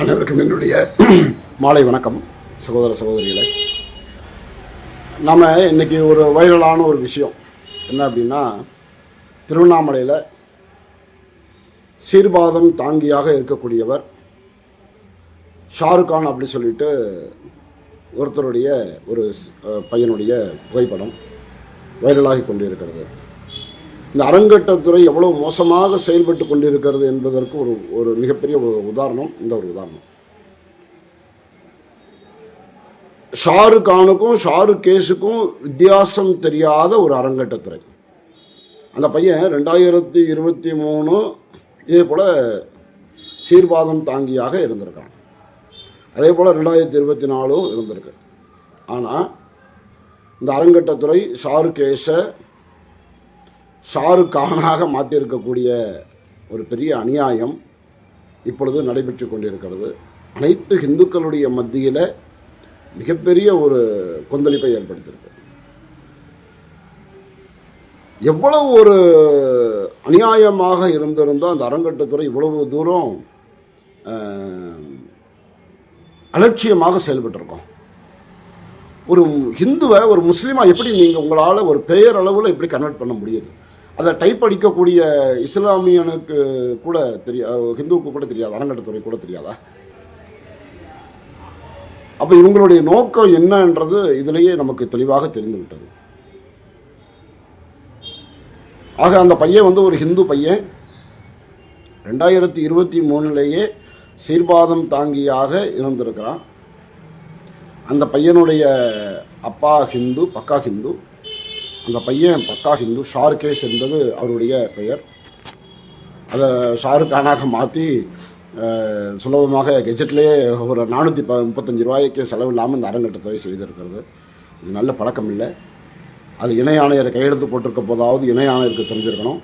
அனைவருக்கும் என்னுடைய மாலை வணக்கம். சகோதர சகோதரிகளை. நம்ம இன்னைக்கு ஒரு வைரலான ஒரு விஷயம். என்ன அப்படின்னா திருவண்ணாமலையில் சீர்பாதம் தாங்கியாக இருக்கக்கூடியவர் ஷாருக்கான் அப்படி சொல்லிட்டு ஒருத்தருடைய ஒரு பையனுடைய புகைப்படம் வைரலாகி கொண்டிருக்கிறது. இந்த அறங்கட்டத்துறை எவ்வளவு மோசமாக செயல்பட்டு கொண்டிருக்கிறது என்பதற்கு ஒரு ஒரு மிகப்பெரிய ஒரு உதாரணம் இந்த ஒரு உதாரணம். ஷாருக் கானுக்கும் ஷாருக் கேஸுக்கும் வித்தியாசம் தெரியாத ஒரு அறங்கட்டத்துறை அந்த பையன் ரெண்டாயிரத்தி இருபத்தி மூணு இதே போல் சீர்வாதம் தாங்கியாக இருந்திருக்கான். அதே போல் ரெண்டாயிரத்தி இருபத்தி நாலும் இருந்திருக்கு. ஆனால் இந்த அறங்கட்டத்துறை ஷாருக் கேஸை ஷாருக் கானாக மாற்றியிருக்கக்கூடிய ஒரு பெரிய அநியாயம் இப்பொழுது நடைபெற்று கொண்டிருக்கிறது. அனைத்து இந்துக்களுடைய மத்தியில் மிகப்பெரிய ஒரு கொந்தளிப்பை ஏற்படுத்தியிருக்கு. எவ்வளவு ஒரு அநியாயமாக இருந்திருந்தோ அந்த அறங்கட்டுத்துறை இவ்வளவு தூரம் அலட்சியமாக செயல்பட்டிருக்கோம். ஒரு ஹிந்துவை ஒரு முஸ்லீமாக எப்படி நீங்கள் உங்களால் ஒரு பெயர் அளவில் எப்படி கன்வெர்ட் பண்ண முடியுது? அதை டைப் அடிக்கக்கூடிய இஸ்லாமியனுக்கு கூட தெரியா ஹிந்துவுக்கு கூட தெரியாது? அறங்கட்டத்துறை கூட தெரியாதா? அப்போ இவங்களுடைய நோக்கம் என்னன்றது இதிலேயே நமக்கு தெளிவாக தெரிந்து விட்டது. ஆக அந்த பையன் வந்து ஒரு ஹிந்து பையன். ரெண்டாயிரத்தி இருபத்தி மூணுலேயே சீர்பாதம் தாங்கியாக இருந்திருக்கிறான். அந்த பையனுடைய அப்பா ஹிந்து பக்கா ஹிந்து. அந்த பையன் பக்கா ஹிந்து ஷாருகேஷ் என்பது அவருடைய பெயர். அதை ஷாருக் கானாக மாற்றி சுலபமாக கெஜெட்லேயே ஒரு நானூற்றி ப முப்பத்தஞ்சு ரூபாய்க்கு செலவு இல்லாமல் இந்த அறங்கட்டத்துறை செய்திருக்கிறது. இது நல்ல பழக்கம் இல்லை. அது இணை ஆணையரை கையெழுத்து போட்டிருக்க போதாவது இணை ஆணையருக்கு தெரிஞ்சிருக்கணும்.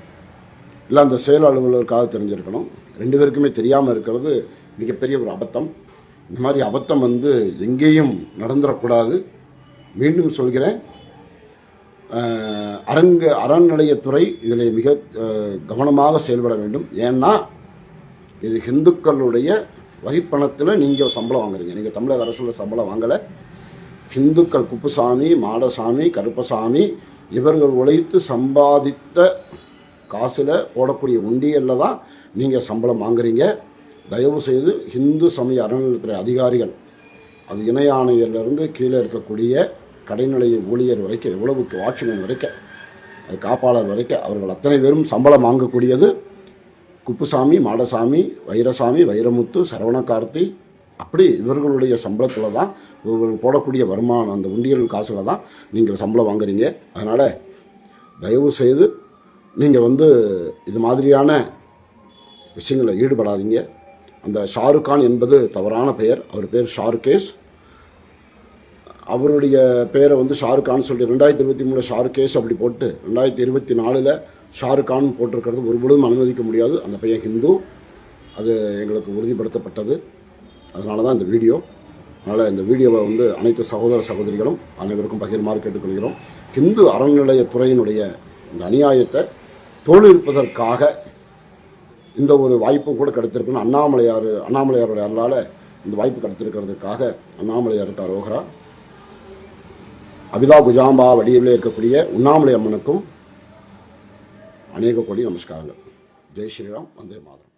இல்லை அந்த செயல் அலுவலருக்காக தெரிஞ்சிருக்கணும். ரெண்டு பேருக்குமே தெரியாமல் இருக்கிறது மிகப்பெரிய ஒரு அபத்தம். இந்த மாதிரி அபத்தம் வந்து எங்கேயும் நடந்துடக்கூடாது மீண்டும் சொல்கிறேன். அரங்கு அறநிலையத்துறை இதில் மிக கவனமாக செயல்பட வேண்டும். ஏன்னா இது ஹிந்துக்களுடைய வரிப்பணத்தில் நீங்கள் சம்பளம் வாங்குறீங்க. நீங்கள் தமிழக அரசில் சம்பளம் வாங்கலை. ஹிந்துக்கள் குப்புசாமி மாடசாமி கருப்பசாமி இவர்கள் உழைத்து சம்பாதித்த காசில் போடக்கூடிய உண்டியலில் தான் நீங்கள் சம்பளம் வாங்குறீங்க. தயவு செய்து ஹிந்து சமய அறநிலையத்துறை அதிகாரிகள் அது இணை கீழே இருக்கக்கூடிய கடைநிலைய ஊழியர் வரைக்கும் எவ்வளவுக்கு வாட்ச்மேன் வரைக்கும் அது காப்பாளர் வரைக்கும் அவர்கள் அத்தனை பேரும் சம்பளம் வாங்கக்கூடியது. குப்புசாமி மாடசாமி வைரசாமி வைரமுத்து சரவணகார்த்தி அப்படி இவர்களுடைய சம்பளத்தில் தான் இவர்கள் போடக்கூடிய வருமானம் அந்த உண்டியல் காசில் தான் நீங்கள் சம்பளம் வாங்குறீங்க. அதனால் தயவு செய்து நீங்கள் வந்து இது மாதிரியான விஷயங்களில் ஈடுபடாதீங்க. அந்த ஷாருக்கான் என்பது தவறான பெயர். அவர் பேர் ஷாருகேஷ் அவருடைய பேரை வந்து ஷாருக்கான் சொல்லி சொல்லிட்டு ரெண்டாயிரத்தி இருபத்தி மூணு ஷாருக்கேஷ் அப்படி போட்டு ரெண்டாயிரத்தி இருபத்தி நாலில் ஷாருக்கான் போட்டிருக்கிறது ஒருபொழுதும் அனுமதிக்க முடியாது. அந்த பையன் ஹிந்து. அது எங்களுக்கு உறுதிப்படுத்தப்பட்டது. அதனால தான் இந்த வீடியோ. அதனால் இந்த வீடியோவை வந்து அனைத்து சகோதர சகோதரிகளும் அனைவருக்கும் பகிர்மாறு கேட்டுக்கொள்கிறோம். ஹிந்து அறநிலையத்துறையினுடைய இந்த அநியாயத்தை தோல்விப்பதற்காக இந்த ஒரு வாய்ப்பும் கூட கிடைத்திருக்குன்னு அண்ணாமலையார் அண்ணாமலையாருடைய அருளால் இந்த வாய்ப்பு கிடைத்திருக்கிறதுக்காக அண்ணாமலையாருக்கு அரோகரா அபிதா குஜாம்பா வடிவில் இருக்கக்கூடிய உண்ணாமலை அம்மனுக்கும் அநேக கோடி நமஸ்காரங்கள். ஜெய் ஸ்ரீராம் வந்தே மாதம்